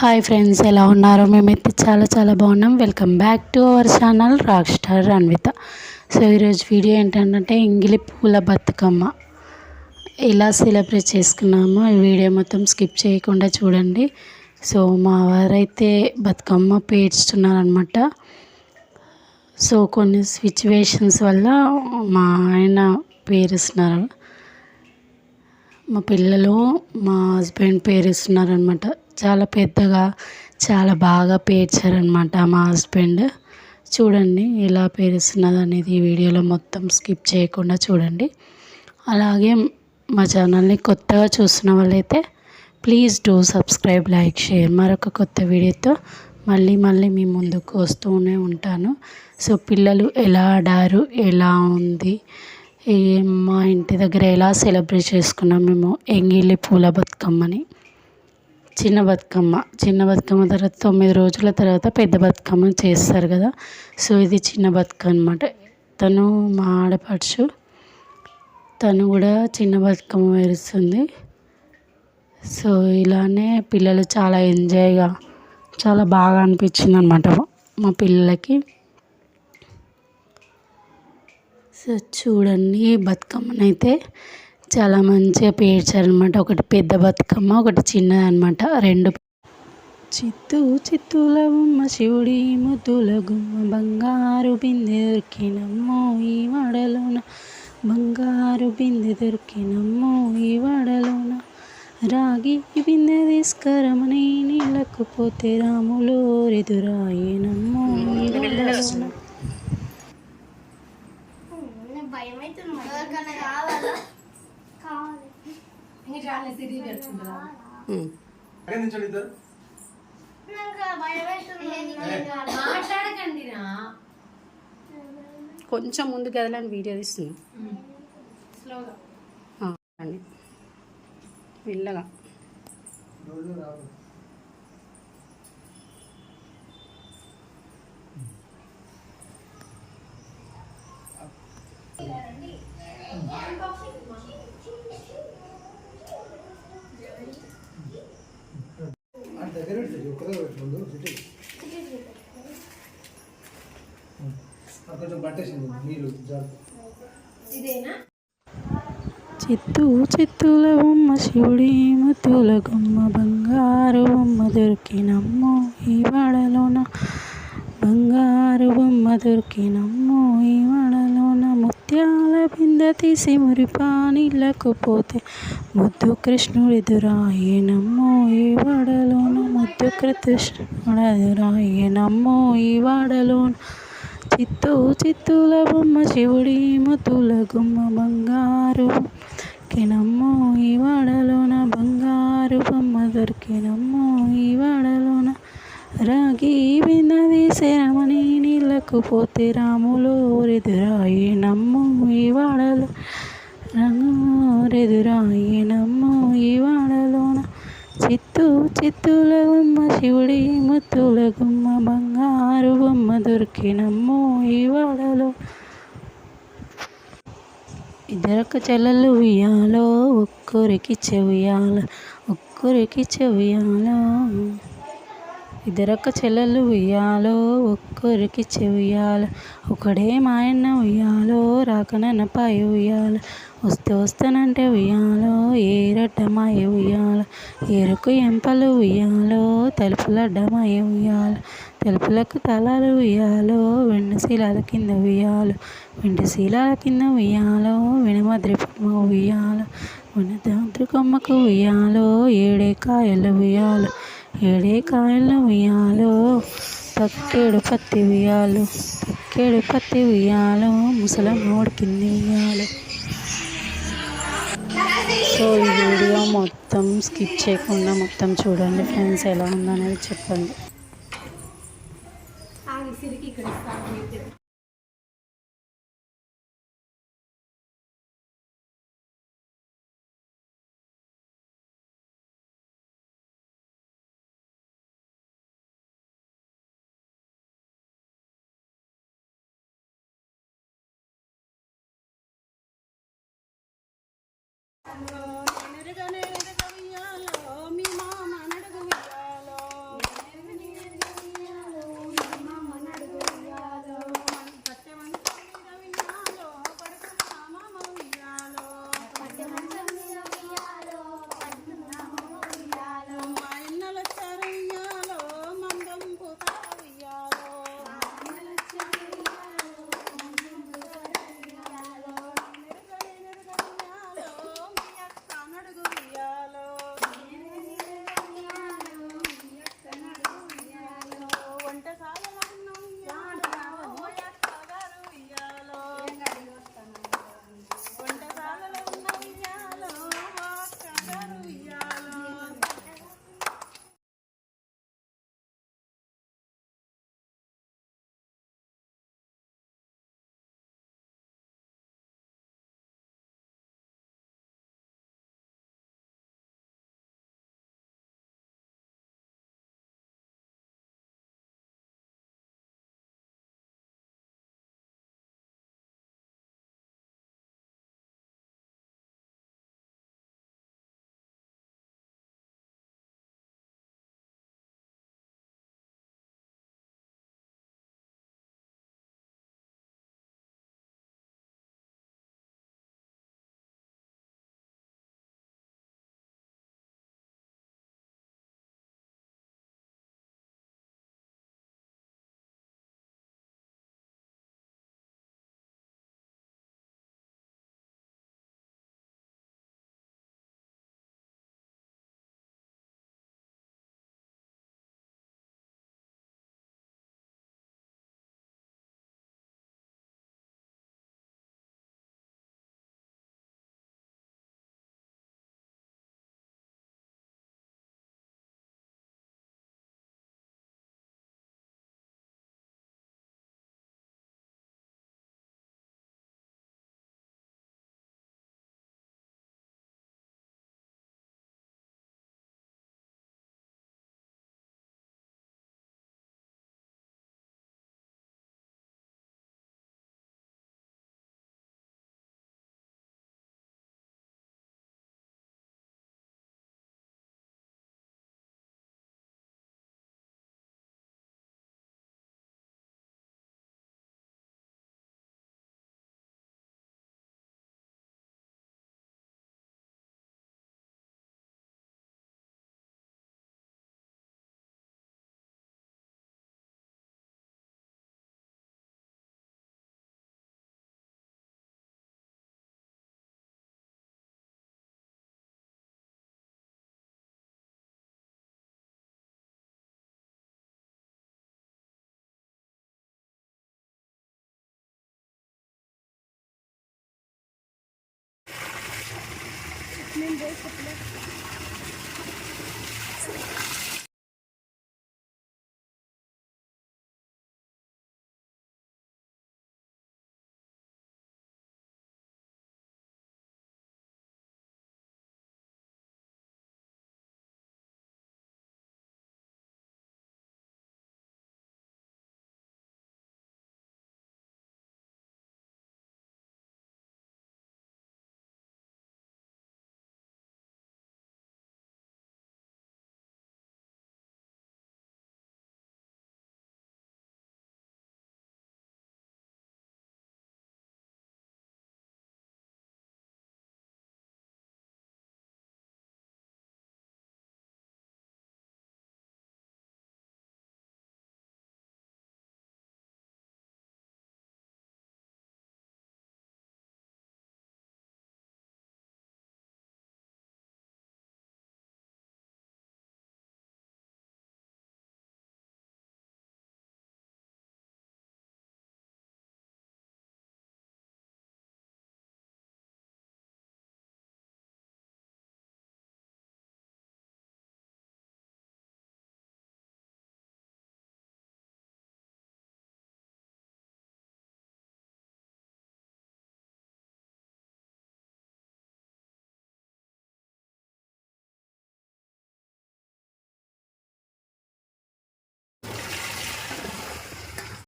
Hi friends ఎలా ఉన్నారు? మేమైతే చాలా చాలా బాగున్నాం. Welcome back to our channel rock star Anvitha so ఈరోజు వీడియో ఏంటంటే ఇంగిలి పూల బతుకమ్మ. ఎలా సెలబ్రేట్ చేసుకున్నామో ఈ వీడియో మొత్తం స్కిప్ చేయకుండా చూడండి. సో మా వారైతే బతుకమ్మ పేర్చుతున్నారనమాట సో కొన్ని సిచ్యువేషన్స్ వల్ల మా ఆయన పేరుస్తున్నారు. మా పిల్లలు మా హస్బెండ్ పేరుస్తున్నారనమాట చాలా పెద్దగా చాలా బాగా పేర్చారనమాట మా హస్బెండ్. చూడండి ఎలా పేరుస్తున్నది అనేది ఈ వీడియోలో మొత్తం స్కిప్ చేయకుండా చూడండి. అలాగే మా ఛానల్ని కొత్తగా చూస్తున్న వాళ్ళైతే please do subscribe like share. మరొక కొత్త వీడియోతో మళ్ళీ మళ్ళీ మీ ముందుకు వస్తూనే ఉంటాను. సో పిల్లలు ఎలా ఆడారు ఎలా ఉంది మా ఇంటి దగ్గర ఎలా సెలబ్రేట్ చేసుకున్నాం మేము ఎంగిలి పూల బతుకమ్మని చిన్న బతుకమ్మ. చిన్న బతుకమ్మ తర్వాత తొమ్మిది రోజుల తర్వాత పెద్ద బతుకమ్మ చేస్తారు కదా. సో ఇది చిన్న బతుకమ్మ అనమాట తను మా ఆడపడుచు. తను కూడా చిన్న బతుకమ్మ వేరుస్తుంది సో ఇలానే పిల్లలు చాలా ఎంజాయ్గా చాలా బాగా అనిపించింది అనమాట మా పిల్లలకి. సో చూడండి బతుకమ్మనైతే. చాలా మంచిగా పేర్చారనమాట. ఒకటి పెద్ద బతుకమ్మ ఒకటి చిన్నది అనమాట రెండు చిత్తు చిత్తుల బొమ్మ శివుడి ముద్దుల గుమ్మ బంగారు బిందె దొరికినమ్మో ఈ వాడలోన. బంగారు బిందె దొరికినమ్మో ఈ వాడలోన. రాగి బిందె తీసుకరమని నీళ్ళకు పోతే రాములు ఎదురాయనమ్మో ఈ వడలోన. కొంచెం ముందు కదలని వీడియో అండి మెల్లగా చిత్తూ చిత్తుల బొమ్మ శివుడి ముత్తుల గుమ్మ బంగారు బొమ్మ దొరికినమ్మో ఈ వాడలోన. బంగారు బొమ్మ దొరికినమ్మో ఈ వాడలోన. ముత్యాల బిందె తీసి మురిపానిళ్ళకు పోతే ముద్దు కృష్ణుడెదురాయనమ్మో ఈ వాడలోను ముద్దు కృష్ణుడెదురాయనమ్మో ఈ వాడలోను చిత్తూ చిత్తుల బొమ్మ శివుడి ముత్తుల గుమ్మ బంగారు దొరికినమ్మో ఈ వాడలోన బంగారు బొమ్మ దొరికినమ్మో ఈ వాడలోన రాగి విన్నది శరమణి నీళ్ళకు పోతే రాములు ఎదురాయినమ్మ ఈ వాడలో రంగురెదురాయినమ్మో ఈ వాడలోన చిత్తు చిత్తుల గుమ్మ శివుడి ముత్తుల గుమ్మ బంగారు బొమ్మ దొరికినమ్మో ఈ వాడలో ఇద్దరొక్క చెల్లెలు ఉయ్యాలో ఒక్కరికి చెవియాల ఒక్కరికి చెవియాలో. ఇద్దరొక్క చెల్లెలు ఉయ్యాలో ఒక్కరికి చెవియాల ఒకడే మాయన్న ఉయ్యాలో రాకనన్న పాయ ఉయ్యాల. వస్తే వస్తానంటే ఉయ్యాలో ఏరడ్డమాయ ఉయ్యాల ఏరుకు ఎంపలు ఉయ్యాలో తలుపులడ్డమాయ ఉయ్యాల తలుపులకు తలాలు ఉయ్యాలో వెండి శీలాల కింద ఉయ్యాలు వెండి శీలాల కింద ఉయ్యాలో వినమద్రి బొమ్మ ఉయ్యాలు వెనుదాద్రి కొమ్మకు ఉయ్యాలో ఏడే కాయలు ఉయ్యాలు ఏడే కాయలు ఉయ్యాలో తక్కేడు పత్తి ఉయ్యాలు తక్కేడు పత్తి ఉయ్యాలు ముసలమ్మోడి కింద ఉయ్యాలు. సో ఈ వీడియో మొత్తం స్కిప్ చేయకుండా మొత్తం చూడండి ఫ్రెండ్స్ ఎలా ఉందనేది చెప్పండి. 那个那个那个